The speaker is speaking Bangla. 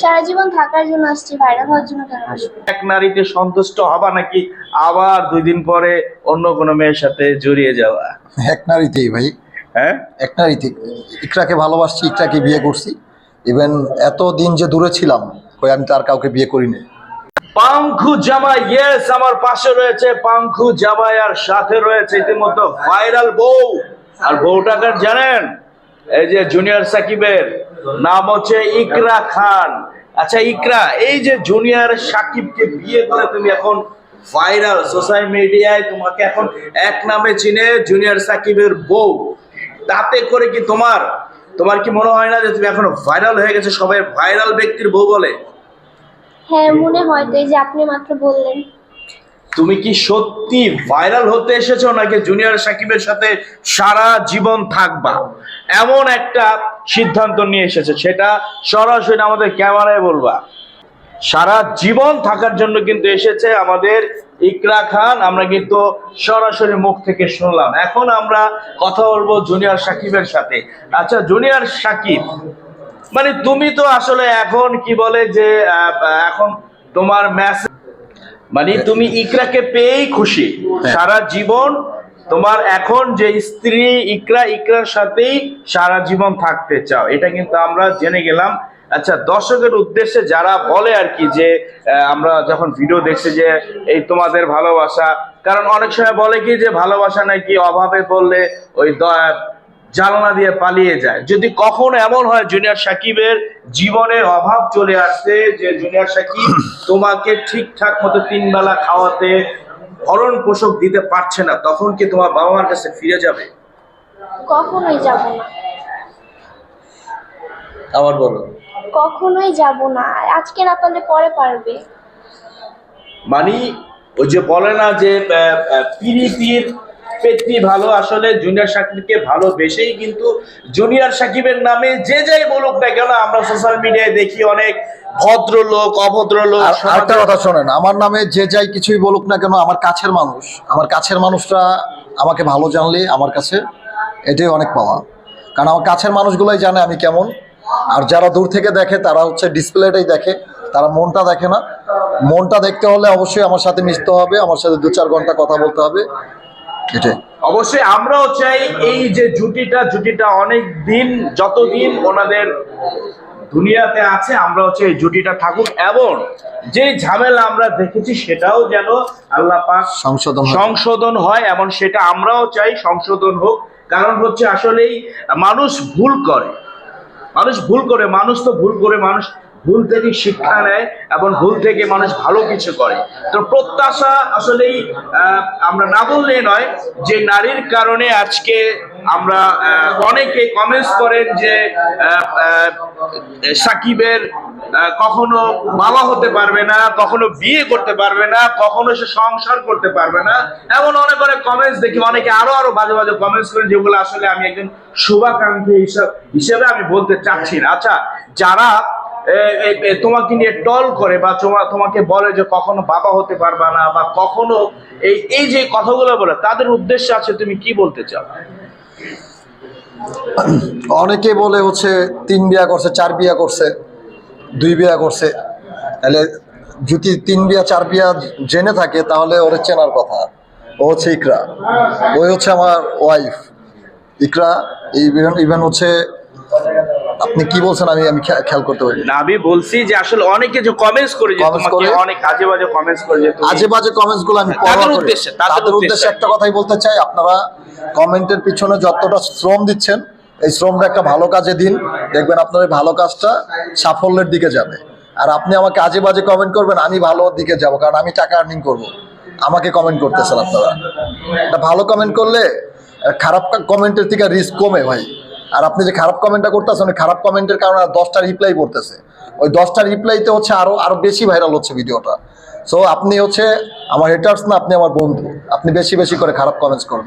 সারা জীবন থাকার জন্য আসছি ভাইরাল হওয়ার জন্য কেন আসব? এক নারীতে সন্তুষ্ট হবা নাকি আবার দুই দিন পরে অন্য কোনো মেয়ের সাথে জড়িয়ে যাওয়া? এক নারীতেই ভাই। হ্যাঁ? এক নারীতে। ইকরাকে ভালোবাসছি ইকরাকে বিয়ে করছি। ইভেন এত দিন যে দূরে ছিলাম কই আমি তার কাউকে বিয়ে করিনি। পাঙ্খু জামাই ইয়েস আমার পাশে রয়েছে পাঙ্খু জামাই আর সাথে রয়েছে ইতিমধ্যে ভাইরাল বউ। আর বউটাকার জানেন? এই যে জুনিয়র সাকিবের। নাম হচ্ছে ইকরা খান। আচ্ছা ইকরা এই যে জুনিয়র সাকিবকে বিয়ে করে তুমি এখন ভাইরাল সোশ্যাল মিডিয়ায় তোমাকে এখন এক নামে চিনে জুনিয়র সাকিবের বউ। তাতে করে কি তোমার তোমার কি মনে হয় না যে তুমি এখন ভাইরাল হয়ে গেছে? সবাই ভাইরাল ব্যক্তির বউ বলে। হ্যাঁ মনে হয় তো এই যে আপনি মাত্র বললেন। তুমি কি সত্যি ভাইরাল হতে এসেছ নাকি জুনিয়র সাকিবের সাথে সারা জীবন থাকবা? এমন একটা সিদ্ধান্ত নিয়ে এসেছে সেটা সরাসরি আমাদের ক্যামেরায় বলবা। সারা জীবন থাকার জন্য কিন্তু এসেছে আমাদের ইকরা খান আমরা কিন্তু সরাসরি মুখ থেকে শুনলাম। এখন আমরা কথা বলব জুনিয়র সাকিবের সাথে। আচ্ছা জুনিয়র সাকিব মানে তুমি তো আসলে এখন কি বলে যে এখন তোমার মেসেজ মানে তুমি ইকরাকে পেয়েই খুশি। সারা জীবন তোমার এখন যে স্ত্রী ইকরা, ইকরার সাথেই সারা জীবন থাকতে চাও, এটা কিন্তু আমরা জেনে গেলাম। আচ্ছা দর্শকের উদ্দেশ্যে যারা বলে আর কি যে আমরা যখন ভিডিও দেখছি যে এই তোমাদের ভালোবাসা, কারণ অনেক সময় বলে কি যে ভালোবাসা নাকি অভাবে পড়লে ওই জানলা দিয়ে পালিয়ে যায়। যদি কখনো এমন হয়, জুনিয়র সাকিবের জীবনে অভাব চলে আসছে যে, জুনিয়র সাকিব তোমাকে ঠিকঠাক মতো তিন বেলা খাওয়াতে ভরণ পোষক দিতে পারছে না তখন কি তোমার বাবা মার কাছে ফিরে যাবে? কখনোই যাব না। আবার বলো। কখনোই যাব না। আজকে না পারলে পরে পারবে। মানে ওই যে বলে না যে পিড় পিরিতির পেতনি ভালো আসলে জুনিয়র সাকিবকে ভালোবেসেই কিন্তু জুনিয়র সাকিবের নামে যে যাই বলুক না কেন আমরা সোশ্যাল মিডিয়ায় দেখি অনেক ভদ্রলোক অভদ্রলোক আরেকটা কথা শোনেন আমার নামে যে যাই কিছুই বলুক না কেন আমার কাছের মানুষ আমার কাছের মানুষরা আমাকে ভালো জানলে আমার কাছে এটাই অনেক পাওয়া। কারণ আমার কাছের মানুষগুলোই জানে আমি কেমন আর যারা দূর থেকে দেখে তারা হচ্ছে ডিসপ্লেটাই দেখে তারা মনটা দেখে না। মনটা দেখতে হলে অবশ্যই আমার সাথে মিশতে হবে আমার সাথে দু চার ঘণ্টা কথা বলতে হবে। এটাই। অবশ্যই আমরাও চাই এই যে জুটিটা জুটিটা অনেক দিন যতদিন ওনাদের দুনিয়াতে আছে আমরাও চাই এই জুটিটা থাকুক এবং যে ঝামেলা আমরা দেখেছি সেটাও যেন আল্লাহ পাক সংশোধন সংশোধন হয় এবং সেটা আমরাও চাই সংশোধন হোক। কারণ হচ্ছে আসলেই মানুষ ভুল করে। মানুষ ভুল করে মানুষ তো ভুল করে মানুষ ভুল থেকে শিক্ষা নেয় এবং ভুল থেকে মানুষ ভালো কিছু করে। তো প্রত্যাশা আসলেই আমরা না বললে নয় যে নারীর কারণে আজকে আমরা অনেকে কমেন্টস করেন যে সাকিবের কখনো বাবা হতে পারবে না, কখনো বিয়ে করতে পারবে না, কখনো সে সংসার করতে পারবে না। এমন অনেক অনেক কমেন্টস দেখি, অনেকে আরও আরও বাজে বাজে কমেন্টস করেন যেগুলো আসলে আমি একজন শুভাকাঙ্ক্ষী হিসাব হিসেবে আমি বলতে চাচ্ছি না। আচ্ছা যারা তোমাকে নিয়ে টল করে বা তোমা- তোমাকে বলে যে কখনো বাবা হতে পারবা না বা কখনো এই এই যে কথাগুলো বলে, তাদের উদ্দেশ্য আছে, তুমি কি বলতে চাও? অনেকে বলে হচ্ছে, তিন বিয়া করছে, চার বিয়া করছে, দুই বিয়া করছে। তাহলে যদি তিন বিয়া, চার বিয়া জেনে থাকে, তাহলে ওর চেনার কথা। ও হচ্ছে ইকরা। ওই হচ্ছে আমার ওয়াইফ ইকরা ইভেন হচ্ছে আপনি কি বলছেন? আমি আমি খেয়াল করতে পারি না আমি বলছি যে আসলে অনেকে যে কমেন্টস করে যে তোমাকে অনেক আজে বাজে কমেন্টস করে যে তুমি- আজে বাজে কমেন্টসগুলো আমি তাদের উদ্দেশ্যে, তাদের উদ্দেশ্যে। একটা কথাই বলতে চাই আপনারা কমেন্টের পিছনে যতটা শ্রম দিচ্ছেন এই শ্রমটা একটা ভালো কাজে দিন। দেখবেন আপনার এই ভালো কাজটা সাফল্যের দিকে যাবে। আর আপনি আমাকে আজে বাজে কমেন্ট করবেন আমি ভালো দিকে যাব কারণ আমি টাকা আর্নিং করব। আমাকে কমেন্ট করতেছেন আপনারা। একটা ভালো কমেন্ট করলে খারাপ কমেন্টের থেকে রিস্ক কমে ভাই। আর আপনি যে খারাপ কমেন্টটা করতেছেন, ওই খারাপ কমেন্টের কারণে আর দশটা রিপ্লাই করতেছে ওই দশটা রিপ্লাইতে হচ্ছে আরও আরও বেশি ভাইরাল হচ্ছে ভিডিওটা। সো আপনি হচ্ছে আমার হেটার্স না, আপনি আমার বন্ধু। আপনি বেশি বেশি করে খারাপ কমেন্টস করবেন।